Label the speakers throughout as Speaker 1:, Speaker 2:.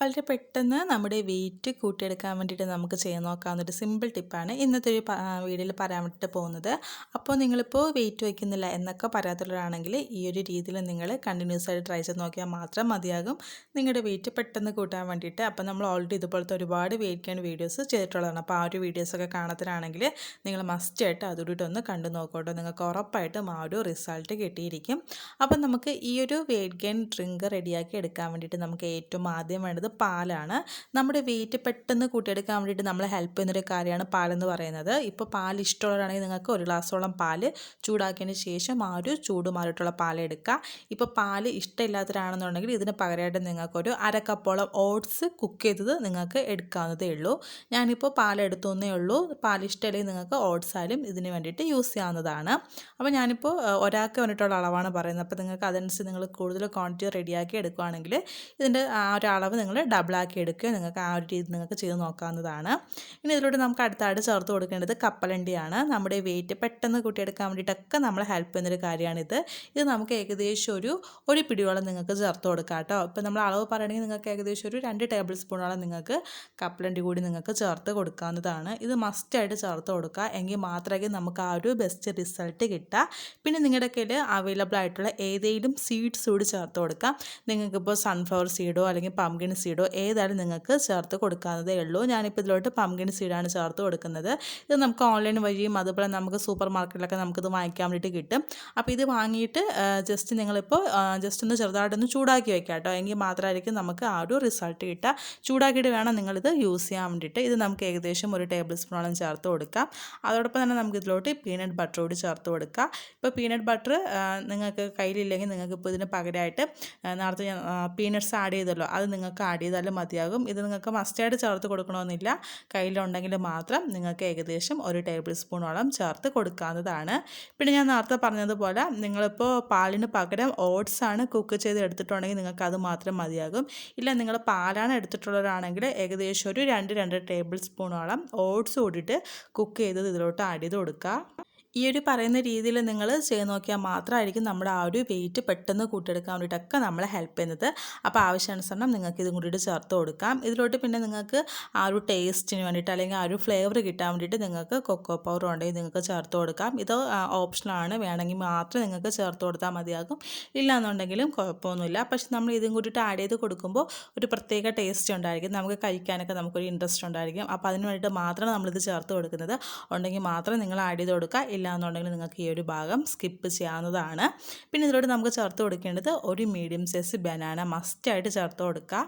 Speaker 1: വളരെ പെട്ടെന്ന് നമ്മുടെ വെയിറ്റ് കൂട്ടിയെടുക്കാൻ വേണ്ടിയിട്ട് നമുക്ക് ചെയ്യാൻ നോക്കാവുന്ന ഒരു സിമ്പിൾ ടിപ്പാണ് ഇന്നത്തെ ഒരു വീഡിയോയിൽ പറയാൻ വേണ്ടിയിട്ട് പോകുന്നത്. അപ്പോൾ നിങ്ങളിപ്പോൾ വെയിറ്റ് വയ്ക്കുന്നില്ല എന്നൊക്കെ പറയാത്തുള്ളവരാണെങ്കിൽ ഈ ഒരു രീതിയിൽ നിങ്ങൾ കണ്ടിന്യൂസ് ആയിട്ട് ട്രൈ ചെയ്ത് നോക്കിയാൽ മാത്രം മതിയാകും. നിങ്ങളുടെ വെയിറ്റ് പെട്ടെന്ന് കൂട്ടാൻ വേണ്ടിയിട്ട് അപ്പോൾ നമ്മൾ ഓൾറെഡി ഇതുപോലത്തെ ഒരുപാട് വെയിറ്റ് ഗെയിൻ വീഡിയോസ് ചെയ്തിട്ടുള്ളതാണ്. അപ്പോൾ ആ ഒരു വീഡിയോസൊക്കെ കാണത്തിനാണെങ്കിൽ നിങ്ങൾ മസ്റ്റ് ആയിട്ട് അതുകൂടിയിട്ട് ഒന്ന് കണ്ടു നോക്കോട്ടോ നിങ്ങൾക്ക് ഉറപ്പായിട്ടും ആ ഒരു റിസൾട്ട് കിട്ടിയിരിക്കും. അപ്പോൾ നമുക്ക് ഈ ഒരു വെയിറ്റ് ഗെയിൻ ഡ്രിങ്ക് റെഡിയാക്കി എടുക്കാൻ വേണ്ടിയിട്ട് നമുക്ക് ഏറ്റവും ആദ്യം വേണ്ടത് പാലാണ്. നമ്മുടെ വെയിറ്റ് പെട്ടെന്ന് കൂട്ടിയെടുക്കാൻ വേണ്ടിയിട്ട് നമ്മളെ ഹെൽപ്പ് ചെയ്യുന്നൊരു കാര്യമാണ് പാലെന്ന് പറയുന്നത്. ഇപ്പോൾ പാൽ ഇഷ്ടമുള്ളവരാണെങ്കിൽ നിങ്ങൾക്ക് ഒരു ഗ്ലാസ്സോളം പാൽ ചൂടാക്കിയതിന് ശേഷം ആ ഒരു ചൂടുമാറിയിട്ടുള്ള പാൽ എടുക്കുക. ഇപ്പോൾ പാൽ ഇഷ്ടമില്ലാത്തവരാണെന്നുണ്ടെങ്കിൽ ഇതിന് പകരമായിട്ട് നിങ്ങൾക്കൊരു അര ഓട്സ് കുക്ക് ചെയ്തത് നിങ്ങൾക്ക് എടുക്കാവുന്നതേ ഉള്ളൂ. ഞാനിപ്പോൾ പാൽ എടുത്തുന്നേ ഉള്ളൂ. പാൽ ഇഷ്ടമില്ലെങ്കിൽ നിങ്ങൾക്ക് ഓട്സ് ആയാലും ഇതിന് വേണ്ടിയിട്ട് യൂസ് ചെയ്യാവുന്നതാണ്. അപ്പോൾ ഞാനിപ്പോൾ ഒരാൾക്ക് വേണ്ടിയിട്ടുള്ള അളവാണ് പറയുന്നത്. അപ്പോൾ നിങ്ങൾക്ക് അതനുസരിച്ച് നിങ്ങൾ കൂടുതൽ ക്വാണ്ടിറ്റി റെഡിയാക്കി എടുക്കുകയാണെങ്കിൽ ഇതിന്റെ ആ ഒരു അളവ് നിങ്ങൾ ഡബിളാക്കി എടുക്കുക. നിങ്ങൾക്ക് ആ ഒരു രീതി നിങ്ങൾക്ക് ചെയ്ത് നോക്കാവുന്നതാണ്. ഇനി ഇതിലൂടെ നമുക്ക് അടുത്തായിട്ട് ചേർത്ത് കൊടുക്കേണ്ടത് കപ്പലണ്ടിയാണ്. നമ്മുടെ വെയിറ്റ് പെട്ടെന്ന് കൂട്ടിയെടുക്കാൻ വേണ്ടിയിട്ടൊക്കെ നമ്മളെ ഹെൽപ്പ് ചെയ്യുന്നൊരു കാര്യമാണിത്. ഇത് നമുക്ക് ഏകദേശം ഒരു ഒരു പിടിയോളം നിങ്ങൾക്ക് ചേർത്ത് കൊടുക്കാം കേട്ടോ. ഇപ്പോൾ നമ്മൾ അളവ് പറയുകയാണെങ്കിൽ നിങ്ങൾക്ക് ഏകദേശം ഒരു രണ്ട് ടേബിൾ സ്പൂണോളം നിങ്ങൾക്ക് കപ്പലണ്ടി കൂടി നിങ്ങൾക്ക് ചേർത്ത് കൊടുക്കാവുന്നതാണ്. ഇത് മസ്റ്റായിട്ട് ചേർത്ത് കൊടുക്കുക. എങ്കിൽ മാത്രമേ നമുക്ക് ആ ഒരു ബെസ്റ്റ് റിസൾട്ട് കിട്ടുക. പിന്നെ നിങ്ങളുടെ കയ്യിൽ അവൈലബിൾ ആയിട്ടുള്ള ഏതെങ്കിലും സീഡ്സ് കൂടി ചേർത്ത് കൊടുക്കാം. നിങ്ങൾക്കിപ്പോൾ സൺഫ്ലവർ സീഡോ അല്ലെങ്കിൽ പംകിൻ സീഡോ ഏതായാലും നിങ്ങൾക്ക് ചേർത്ത് കൊടുക്കാവുന്നതേ ഉള്ളൂ. ഞാനിപ്പോൾ ഇതിലോട്ട് പംകിൻ സീഡാണ് ചേർത്ത് കൊടുക്കുന്നത്. ഇത് നമുക്ക് ഓൺലൈൻ വഴിയും അതുപോലെ നമുക്ക് സൂപ്പർ മാർക്കറ്റിലൊക്കെ നമുക്കിത് വാങ്ങിക്കാൻ വേണ്ടിയിട്ട് കിട്ടും. അപ്പോൾ ഇത് വാങ്ങിയിട്ട് ജസ്റ്റ് നിങ്ങളിപ്പോൾ ജസ്റ്റ് ഒന്ന് ചെറുതായിട്ടൊന്ന് ചൂടാക്കി വെക്കാം കേട്ടോ എങ്കിൽ മാത്രമായിരിക്കും നമുക്ക് ആ ഒരു റിസൾട്ട് കിട്ടുക. ചൂടാക്കിയിട്ട് വേണം നിങ്ങളിത് യൂസ് ചെയ്യാൻ വേണ്ടിയിട്ട്. ഇത് നമുക്ക് ഏകദേശം ഒരു ടേബിൾ സ്പൂണോളം ചേർത്ത് കൊടുക്കാം. അതോടൊപ്പം തന്നെ നമുക്ക് ഇതിലോട്ട് പീനട്ട് ബട്ടർ കൂടി ചേർത്ത് കൊടുക്കാം. ഇപ്പോൾ പീനട്ട് ബട്ടർ നിങ്ങൾക്ക് കയ്യിലില്ലെങ്കിൽ നിങ്ങൾക്ക് ഇപ്പോൾ ഇതിന് പകരമായിട്ട് നേരത്തെ പീനട്ട്സ് ആഡ് ചെയ്തല്ലോ. അത് നിങ്ങൾക്ക് ആഡ് ചെയ്താലും മതിയാകും. ഇത് നിങ്ങൾക്ക് മസ്റ്റായിട്ട് ചേർത്ത് കൊടുക്കണമെന്നില്ല. കയ്യിലുണ്ടെങ്കിൽ മാത്രം നിങ്ങൾക്ക് ഏകദേശം ഒരു ടേബിൾ സ്പൂണോളം ചേർത്ത് കൊടുക്കാവുന്നതാണ്. പിന്നെ ഞാൻ നേരത്തെ പറഞ്ഞതുപോലെ നിങ്ങളിപ്പോൾ പാലിന് പകരം ഓട്സ് ആണ് കുക്ക് ചെയ്ത് എടുത്തിട്ടുണ്ടെങ്കിൽ നിങ്ങൾക്ക് അത് മാത്രം മതിയാകും. ഇല്ല നിങ്ങൾ പാലാണ് എടുത്തിട്ടുള്ളവരാണെങ്കിൽ ഏകദേശം ഒരു രണ്ട് രണ്ട് ടേബിൾ സ്പൂണോളം ഓട്സ് കൂടിയിട്ട് കുക്ക് ചെയ്തത് ഇതിലോട്ട് ആഡ് ചെയ്ത് കൊടുക്കുക. ഈ ഒരു പറയുന്ന രീതിയിൽ നിങ്ങൾ ചെയ്ത് നോക്കിയാൽ മാത്രമായിരിക്കും നമ്മുടെ ആ ഒരു വെയിറ്റ് പെട്ടെന്ന് കൂട്ടിയെടുക്കാൻ വേണ്ടിയിട്ടൊക്കെ നമ്മളെ ഹെൽപ്പ് ചെയ്യുന്നത്. അപ്പോൾ ആവശ്യാനുസരണം നിങ്ങൾക്ക് ഇതും കൂടിയിട്ട് ചേർത്ത് കൊടുക്കാം. ഇതിലോട്ട് പിന്നെ നിങ്ങൾക്ക് ആ ഒരു ടേസ്റ്റിന് വേണ്ടിയിട്ട് അല്ലെങ്കിൽ ആ ഒരു ഫ്ലേവർ കിട്ടാൻ വേണ്ടിയിട്ട് നിങ്ങൾക്ക് കൊക്കോ പൗഡർ ഉണ്ടെങ്കിൽ നിങ്ങൾക്ക് ചേർത്ത് കൊടുക്കാം. ഇത് ഓപ്ഷനാണ് വേണമെങ്കിൽ മാത്രം നിങ്ങൾക്ക് ചേർത്ത് കൊടുത്താൽ മതിയാകും. ഇല്ലയെന്നുണ്ടെങ്കിലും കുഴപ്പമൊന്നുമില്ല. പക്ഷെ നമ്മൾ ഇതും കൂടിയിട്ട് ആഡ് ചെയ്ത് കൊടുക്കുമ്പോൾ ഒരു പ്രത്യേക ടേസ്റ്റ് ഉണ്ടായിരിക്കും. നമുക്ക് കഴിക്കാനൊക്കെ നമുക്കൊരു ഇൻട്രസ്റ്റ് ഉണ്ടായിരിക്കും. അപ്പോൾ അതിന് വേണ്ടിയിട്ട് മാത്രമാണ് നമ്മളിത് ചേർത്ത് കൊടുക്കുന്നത്. ഉണ്ടെങ്കിൽ മാത്രം നിങ്ങൾ ആഡ് ചെയ്ത് കൊടുക്കുക. ഇല്ല എന്നുണ്ടെങ്കിൽ നിങ്ങൾക്ക് ഈ ഒരു ഭാഗം സ്കിപ്പ് ചെയ്യാവുന്നതാണ്. പിന്നെ ഇതിലോട്ട് നമുക്ക് ചേർത്ത് കൊടുക്കേണ്ടത് ഒരു മീഡിയം സൈസ് ബനാന മസ്റ്റായിട്ട് ചേർത്ത് കൊടുക്കുക.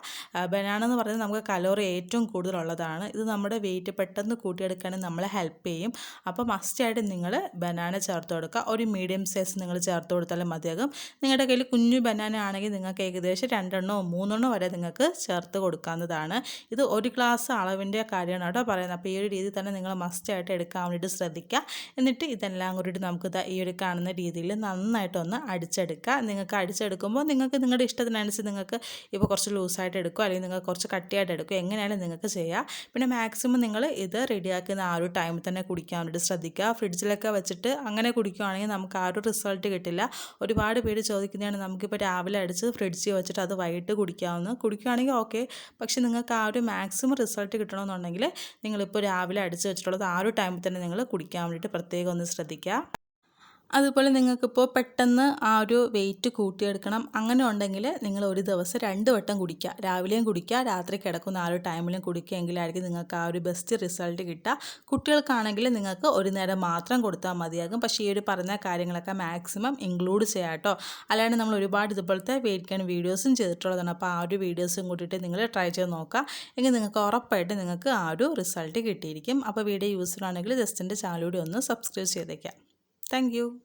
Speaker 1: ബനാന എന്ന് പറഞ്ഞാൽ നമുക്ക് കലോറി ഏറ്റവും കൂടുതലുള്ളതാണ്. ഇത് നമ്മുടെ വെയിറ്റ് പെട്ടെന്ന് കൂട്ടിയെടുക്കാനും നമ്മളെ ഹെൽപ്പ് ചെയ്യും. അപ്പോൾ മസ്റ്റായിട്ട് നിങ്ങൾ ബനാന ചേർത്ത് കൊടുക്കുക. ഒരു മീഡിയം സൈസ് നിങ്ങൾ ചേർത്ത് കൊടുത്താലും മതിയാകും. നിങ്ങളുടെ കയ്യിൽ കുഞ്ഞു ബനാന ആണെങ്കിൽ നിങ്ങൾക്ക് ഏകദേശം രണ്ടെണ്ണോ മൂന്നെണ്ണോ വരെ നിങ്ങൾക്ക് ചേർത്ത് കൊടുക്കാവുന്നതാണ്. ഇത് ഒരു ഗ്ലാസ് അളവിന്റെ കാര്യമാണ് കേട്ടോ പറയുന്നത്. അപ്പോൾ ഈ ഒരു രീതിയിൽ തന്നെ നിങ്ങൾ മസ്റ്റായിട്ട് എടുക്കാൻ വേണ്ടിയിട്ട് ശ്രദ്ധിക്കുക. എന്നിട്ട് ഇത് ഇതെല്ലാം കൂടിയിട്ട് നമുക്ക് ഈ ഒരു കാണുന്ന രീതിയിൽ നന്നായിട്ടൊന്ന് അടിച്ചെടുക്കുക നിങ്ങൾക്ക് അടിച്ചെടുക്കുമ്പോൾ നിങ്ങൾക്ക് നിങ്ങളുടെ ഇഷ്ടത്തിനനുസരിച്ച് നിങ്ങൾക്ക് ഇപ്പോൾ കുറച്ച് ലൂസായിട്ട് എടുക്കുക അല്ലെങ്കിൽ നിങ്ങൾക്ക് കുറച്ച് കട്ടിയായിട്ട് എടുക്കുക എങ്ങനെയാലും നിങ്ങൾക്ക് ചെയ്യാം. പിന്നെ മാക്സിമം നിങ്ങൾ ഇത് റെഡിയാക്കുന്ന ആ ഒരു ടൈമിൽ തന്നെ കുടിക്കാൻ വേണ്ടിയിട്ട് ശ്രദ്ധിക്കുക. ഫ്രിഡ്ജിലൊക്കെ വെച്ചിട്ട് അങ്ങനെ കുടിക്കുകയാണെങ്കിൽ നമുക്ക് ആ ഒരു റിസൾട്ട് കിട്ടില്ല. ഒരുപാട് പേര് ചോദിക്കുന്നതാണ് നമുക്കിപ്പോൾ രാവിലെ അടിച്ച് ഫ്രിഡ്ജിൽ വെച്ചിട്ട് അത് വൈകിട്ട് കുടിക്കാവുന്ന കുടിക്കുകയാണെങ്കിൽ ഓക്കെ. പക്ഷേ നിങ്ങൾക്ക് ആ ഒരു മാക്സിമം റിസൾട്ട് കിട്ടണമെന്നുണ്ടെങ്കിൽ നിങ്ങളിപ്പോൾ രാവിലെ അടിച്ച് വെച്ചിട്ടുള്ളത് ആ ഒരു ടൈമിൽ തന്നെ നിങ്ങൾ കുടിക്കാൻ വേണ്ടിയിട്ട് പ്രത്യേകം ഒന്ന് ശ്രദ്ധിക്കുക. അതുപോലെ നിങ്ങൾക്കിപ്പോൾ പെട്ടെന്ന് ആ ഒരു വെയിറ്റ് കൂട്ടിയെടുക്കണം. അങ്ങനെ ഉണ്ടെങ്കിൽ നിങ്ങൾ ഒരു ദിവസം രണ്ട് വട്ടം കുടിക്കുക. രാവിലെയും കുടിക്കുക രാത്രി കിടക്കുന്ന ആ ഒരു ടൈമിലും കുടിക്കുകയെങ്കിലായിരിക്കും നിങ്ങൾക്ക് ആ ഒരു ബെസ്റ്റ് റിസൾട്ട് കിട്ടുക. കുട്ടികൾക്കാണെങ്കിൽ നിങ്ങൾക്ക് ഒരു നേരം മാത്രം കൊടുത്താൽ മതിയാകും. പക്ഷേ ഈ ഒരു പറഞ്ഞ കാര്യങ്ങളൊക്കെ മാക്സിമം ഇൻക്ലൂഡ് ചെയ്യാം കേട്ടോ. അല്ലാണ്ട് നമ്മൾ ഒരുപാട് ഇതുപോലത്തെ വെയിറ്റ് ഗെയിൻ വീഡിയോസും ചെയ്തിട്ടുള്ളതാണ്. അപ്പോൾ ആ ഒരു വീഡിയോസും കൂട്ടിയിട്ട് നിങ്ങൾ ട്രൈ ചെയ്ത് നോക്കുക. എങ്കിൽ നിങ്ങൾക്ക് ഉറപ്പായിട്ട് നിങ്ങൾക്ക് ആ ഒരു റിസൾട്ട് കിട്ടിയിരിക്കും. അപ്പോൾ വീഡിയോ യൂസ്ഫുൾ ആണെങ്കിൽ ജസ്റ്റിന്റെ ചാനലൂടെ ഒന്ന് സബ്സ്ക്രൈബ് ചെയ്തേക്കാം Thank you.